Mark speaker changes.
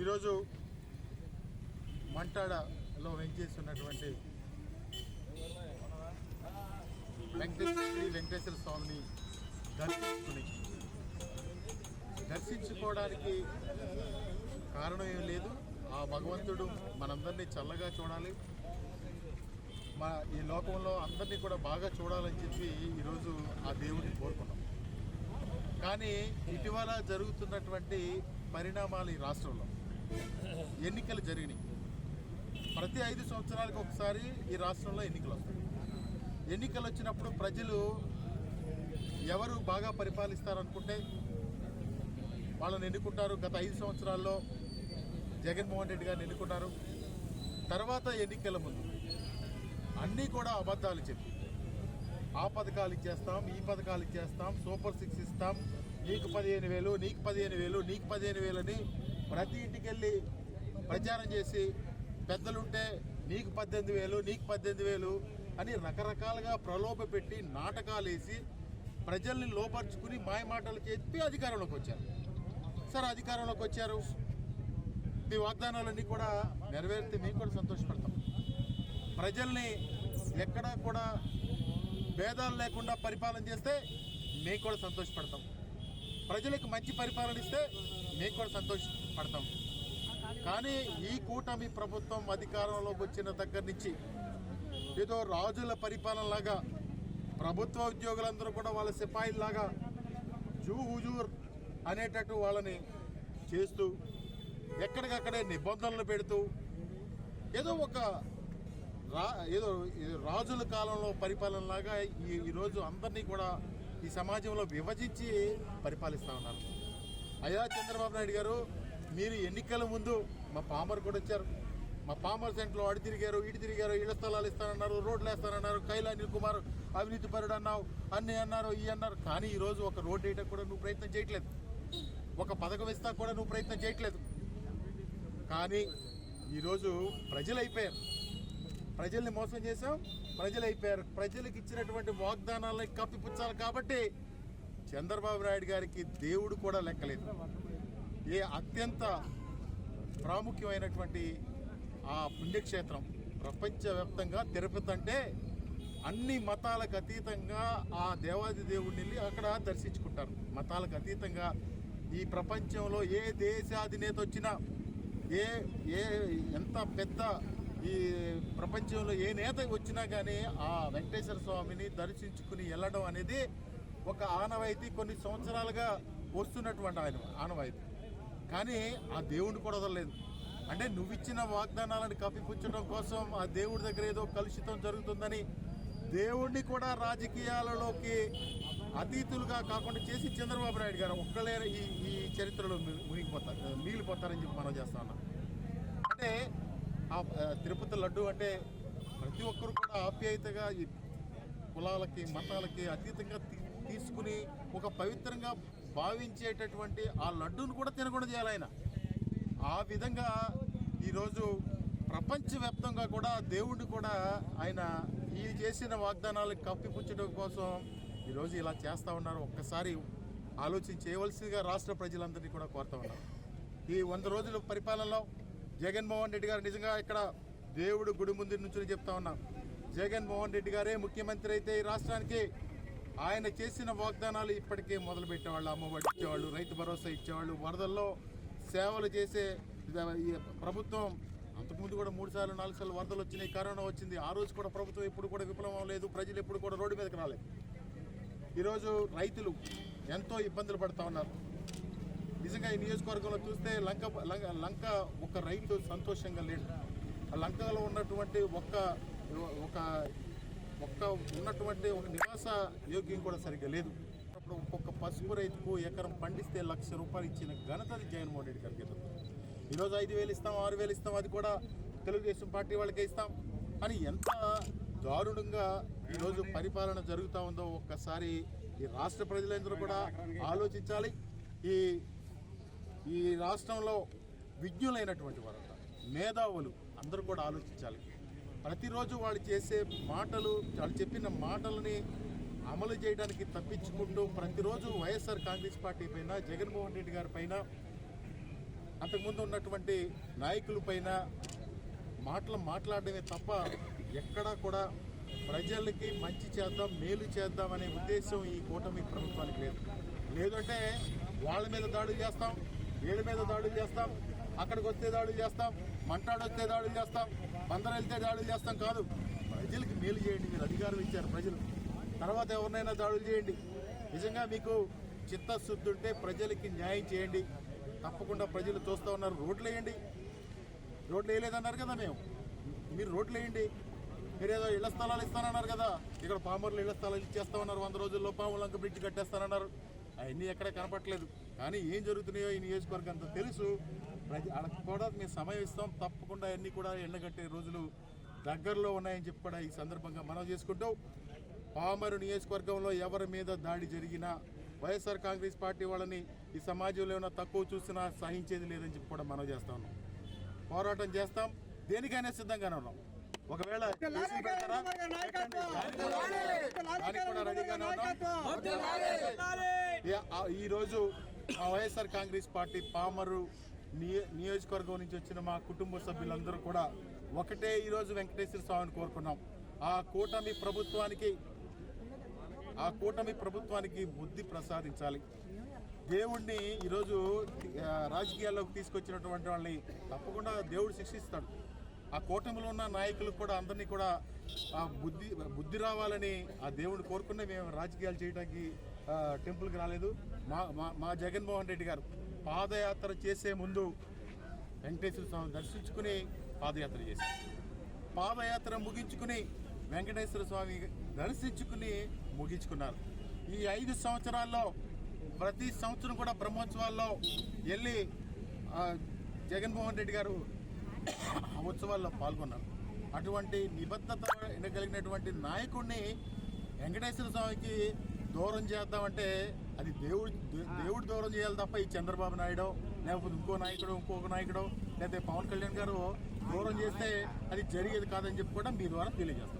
Speaker 1: ఈరోజు మంటాడలో వెంచేసి ఉన్నటువంటి వెంకటేశ్వర శ్రీ వెంకటేశ్వర స్వామిని దర్శించుకుని దర్శించుకోవడానికి కారణం ఏం లేదు. ఆ భగవంతుడు మనందరినీ చల్లగా చూడాలి. మా ఈ లోకంలో అందరినీ కూడా బాగా చూడాలని చెప్పి ఈరోజు ఆ దేవుడిని కోరుకున్నాం. కానీ ఇటీవల జరుగుతున్నటువంటి పరిణామాలు ఈ రాష్ట్రంలో. ఎన్నికలు జరిగినాయి. ప్రతి ఐదు సంవత్సరాలకు ఒకసారి ఈ రాష్ట్రంలో ఎన్నికలు వస్తాయి. ఎన్నికలు వచ్చినప్పుడు ప్రజలు ఎవరు బాగా పరిపాలిస్తారనుకుంటే వాళ్ళని ఎన్నుకుంటారు. గత ఐదు సంవత్సరాల్లో జగన్మోహన్ రెడ్డి గారిని ఎన్నుకున్నారు తర్వాత ఎన్నికల ముందు అన్నీ కూడా అబద్ధాలు చెప్పి ఆ పథకాలు ఇచ్చేస్తాం ఈ పథకాలు ఇచ్చేస్తాం సూపర్ సిక్స్ ఇస్తాం నీకు పదిహేను వేలు నీకు పదిహేను వేలు నీకు పదిహేను వేలని ప్రతి ఇంటికి వెళ్ళి ప్రచారం చేసి పెద్దలుంటే నీకు పద్దెనిమిది వేలు నీకు పద్దెనిమిది వేలు అని రకరకాలుగా ప్రలోభ పెట్టి నాటకాలు వేసి ప్రజల్ని లోపరుచుకుని మాయ మాటలు చెప్పి అధికారంలోకి వచ్చారు. సరే అధికారంలోకి వచ్చారు. మీ వాగ్దానాలన్నీ కూడా నెరవేరితే మేము కూడా సంతోషపడతాం. ప్రజల్ని ఎక్కడా కూడా భేదాలు లేకుండా పరిపాలన చేస్తే మేము కూడా సంతోషపడతాం. ప్రజలకు మంచి పరిపాలన ఇస్తే మేము కూడా సంతోషపడతాం. కానీ ఈ కూటమి ప్రభుత్వం అధికారంలోకి వచ్చిన దగ్గర నుంచి ఏదో రాజుల పరిపాలనలాగా ప్రభుత్వ ఉద్యోగులందరూ కూడా వాళ్ళ సిపాయిల్లాగా జూ హుజూర్ అనేటట్టు వాళ్ళని చేస్తూ ఎక్కడికక్కడే నిబంధనలు పెడుతూ ఏదో ఒక రా ఏదో ఏదో రాజుల కాలంలో పరిపాలనలాగా ఈ ఈరోజు అందరినీ కూడా ఈ సమాజంలో విభజించి పరిపాలిస్తూ ఉన్నారు. అయ్యా చంద్రబాబు నాయుడు గారు మీరు ఎన్నికల ముందు మా పామర్ కూడా వచ్చారు. మా పామర్ సెంట్లో అడి తిరిగారు ఇటు తిరిగారు ఇళ్ళ స్థలాలు ఇస్తానన్నారు రోడ్లు వేస్తానన్నారు కైలా అనిల్ కుమార్ అవినీతి పరుడు అన్నావు అన్ని అన్నారు ఈ అన్నారు. కానీ ఈరోజు ఒక రోడ్డు వేయడం కూడా నువ్వు ప్రయత్నం చేయట్లేదు. ఒక పథకం ఇస్తా కూడా నువ్వు ప్రయత్నం చేయట్లేదు. కానీ ఈరోజు ప్రజలు అయిపోయారు. ప్రజల్ని మోసం చేశాం ప్రజలు అయిపోయారు ప్రజలకు ఇచ్చినటువంటి వాగ్దానాలని కప్పిపుచ్చాలి కాబట్టి చంద్రబాబు నాయుడు గారికి దేవుడు కూడా లెక్కలేదు. ఏ అత్యంత ప్రాముఖ్యమైనటువంటి ఆ పుణ్యక్షేత్రం ప్రపంచవ్యాప్తంగా తిరుపతి అంటే అన్ని మతాలకు అతీతంగా ఆ దేవాది దేవుడిని వెళ్ళి అక్కడ దర్శించుకుంటారు. మతాలకు అతీతంగా ఈ ప్రపంచంలో ఏ దేశాధినేత వచ్చినా ఏ ఏ ఎంత పెద్ద ఈ ప్రపంచంలో ఏ నేత వచ్చినా కానీ ఆ వెంకటేశ్వర స్వామిని దర్శించుకుని వెళ్ళడం అనేది ఒక ఆనవాయితీ కొన్ని సంవత్సరాలుగా వస్తున్నటువంటి ఆయన ఆనవాయితీ. కానీ ఆ దేవుడిని కూడా వదలలేదు. అంటే నువ్విచ్చిన వాగ్దానాలను కప్పిపుచ్చడం కోసం ఆ దేవుడి దగ్గర ఏదో కలుషితం జరుగుతుందని దేవుడిని కూడా రాజకీయాలలోకి అతీతులుగా కాకుండా చేసి చంద్రబాబు నాయుడు గారు ఒక్కలే ఈ ఈ చరిత్రలో మునిగిపోతారు మిగిలిపోతారని చెప్పి మనం చేస్తా ఉన్నాం. అంటే ఆ తిరుపతి లడ్డు అంటే ప్రతి ఒక్కరు కూడా ఆప్యాయతగా ఈ కులాలకి మతాలకి అతీతంగా తీసుకుని ఒక పవిత్రంగా భావించేటటువంటి ఆ లడ్డూను కూడా తినకుండా చేయాలి ఆయన. ఆ విధంగా ఈరోజు ప్రపంచవ్యాప్తంగా కూడా దేవుడిని కూడా ఆయన ఈ చేసిన వాగ్దానాలకు కప్పిపుచ్చడం కోసం ఈరోజు ఇలా చేస్తూ ఉన్నారు. ఒక్కసారి ఆలోచించేయవలసిందిగా రాష్ట్ర ప్రజలందరినీ కూడా కోరుతా ఉన్నారు ఈ వంద రోజుల పరిపాలనలో జగన్మోహన్ రెడ్డి గారు నిజంగా ఇక్కడ దేవుడు గుడి ముందు నుంచి చెప్తా ఉన్నాం. జగన్మోహన్ రెడ్డి గారే ముఖ్యమంత్రి అయితే ఈ రాష్ట్రానికి ఆయన చేసిన వాగ్దానాలు ఇప్పటికే మొదలు పెట్టేవాళ్ళు అమ్మఒడి ఇచ్చేవాళ్ళు రైతు భరోసా ఇచ్చేవాళ్ళు వరదల్లో సేవలు చేసే ప్రభుత్వం అంతకుముందు కూడా మూడు సార్లు నాలుగు సార్లు వరదలు వచ్చినాయి కరోనా వచ్చింది. ఆ రోజు కూడా ప్రభుత్వం ఎప్పుడు కూడా విఫలం అవ్వలేదు ప్రజలు ఎప్పుడు కూడా రోడ్డు మీదకి రాలేదు. ఈరోజు రైతులు ఎంతో ఇబ్బందులు పడుతూ ఉన్నారు. నిజంగా ఈ నియోజకవర్గంలో చూస్తే లంక లంక- లంక ఒక రైతు సంతోషంగా లేడు. ఆ లంకలో ఉన్నటువంటి ఒక్క ఒక ఒక్క ఉన్నటువంటి ఒక నివాస యోగ్యం కూడా సరిగ్గా లేదు. అప్పుడు ఒక్కొక్క పసుపు రైతుకు ఎకరం పండిస్తే లక్ష రూపాయలు ఇచ్చిన ఘనత అది జగన్మోహన్ రెడ్డి గారికి ఈరోజు ఐదు వేలు ఇస్తాం ఆరు వేలు ఇస్తాం అది కూడా తెలుగుదేశం పార్టీ వాళ్ళకే ఇస్తాం. అని ఎంత దారుణంగా ఈరోజు పరిపాలన జరుగుతూ ఉందో ఒక్కసారి ఈ రాష్ట్ర ప్రజలందరూ కూడా ఆలోచించాలి. ఈ ఈ రాష్ట్రంలో విజ్ఞులైనటువంటి వారంతా మేధావులు అందరూ కూడా ఆలోచించాలి. ప్రతిరోజు వాళ్ళు చేసే మాటలు వాళ్ళు చెప్పిన మాటలని అమలు చేయడానికి తప్పించుకుంటూ ప్రతిరోజు వైఎస్ఆర్ కాంగ్రెస్ పార్టీ పైన జగన్మోహన్ రెడ్డి గారి పైన అంతకుముందు ఉన్నటువంటి నాయకుల పైన మాటలు మాట్లాడడమే తప్ప ఎక్కడా కూడా ప్రజలకి మంచి చేద్దాం మేలు చేద్దాం అనే ఉద్దేశం ఈ కూటమి ప్రభుత్వానికి లేదు. లేదంటే వాళ్ళ మీద దాడులు చేస్తాం వీళ్ళ మీద దాడులు చేస్తాం అక్కడికి వస్తే దాడులు చేస్తాం మంటాడు వస్తే దాడులు చేస్తాం బందరు వెళ్తే దాడులు చేస్తాం కాదు. ప్రజలకి మేలు చేయండి మీరు అధికారం ఇచ్చారు ప్రజలు. తర్వాత ఎవరినైనా దాడులు చేయండి. నిజంగా మీకు చిత్తశుద్ధి ఉంటే ప్రజలకి న్యాయం చేయండి. తప్పకుండా ప్రజలు చూస్తూ ఉన్నారు. రోడ్లు వేయండి. రోడ్లు వేయలేదన్నారు కదా మేము. మీరు రోడ్లు వేయండి. మీరేదో ఇళ్ళ స్థలాలు ఇస్తానన్నారు కదా. ఇక్కడ పామర్లు ఇళ్ళ స్థలాలు ఇచ్చేస్తా ఉన్నారు. వంద రోజుల్లో పాములంక బ్రిడ్జ్ కట్టేస్తానన్నారు. అవన్నీ ఎక్కడ కనపట్లేదు కానీ ఏం జరుగుతున్నాయో ఈ నియోజకవర్గం అంతా తెలుసు. ప్రజ వాళ్ళకి కూడా మేము సమయం ఇస్తాం. తప్పకుండా అన్నీ కూడా ఎండగట్టే రోజులు దగ్గరలో ఉన్నాయని చెప్పి కూడా ఈ సందర్భంగా మనం చేసుకుంటూ. పామరు నియోజకవర్గంలో ఎవరి మీద దాడి జరిగినా వైఎస్ఆర్ కాంగ్రెస్ పార్టీ వాళ్ళని ఈ సమాజంలో ఏమైనా తక్కువ చూసినా సహించేది లేదని చెప్పి కూడా మనం చేస్తా ఉన్నాం. పోరాటం చేస్తాం. దేనికైనా సిద్ధంగానే ఉన్నాం. ఒకవేళ. దానికి కూడా రెడీగానే ఉన్నాం. ఈరోజు వైఎస్ఆర్ కాంగ్రెస్ పార్టీ పామరు నియోజకవర్గం నుంచి వచ్చిన మా కుటుంబ సభ్యులందరూ కూడా ఒకటే ఈరోజు వెంకటేశ్వర స్వామిని కోరుకున్నాం. ఆ కూటమి ప్రభుత్వానికి ఆ కూటమి ప్రభుత్వానికి బుద్ధి ప్రసాదించాలి. దేవుణ్ణి ఈరోజు రాజకీయాల్లోకి తీసుకొచ్చినటువంటి వాళ్ళని తప్పకుండా దేవుడు శిక్షిస్తాడు. ఆ కూటమిలో ఉన్న నాయకులు కూడా అందరినీ కూడా ఆ బుద్ధి బుద్ధి రావాలని ఆ దేవుడు కోరుకునే మేము రాజకీయాలు చేయడానికి టెంపుల్కి రాలేదు. మా మా మా జగన్మోహన్ రెడ్డి గారు పాదయాత్ర చేసే ముందు వెంకటేశ్వర స్వామిని దర్శించుకుని పాదయాత్ర చేశారు. పాదయాత్ర ముగించుకుని వెంకటేశ్వర స్వామి దర్శించుకుని ముగించుకున్నారు. ఈ ఐదు సంవత్సరాల్లో ప్రతి సంవత్సరం కూడా బ్రహ్మోత్సవాల్లో వెళ్ళి జగన్మోహన్ రెడ్డి గారు ఉత్సవాల్లో పాల్గొన్నారు. అటువంటి నిబద్ధత కలిగినటువంటి నాయకుడిని వెంకటేశ్వర స్వామికి దూరం చేద్దామంటే అది దేవుడు దేవుడు దూరం చేయాలి తప్ప ఈ చంద్రబాబు నాయుడు లేకపోతే ఇంకో నాయకుడు ఇంకొక నాయకుడు లేకపోతే పవన్ కళ్యాణ్ గారు దూరం చేస్తే అది జరిగేది కాదని చెప్పి కూడా మీ ద్వారా తెలియజేస్తాం.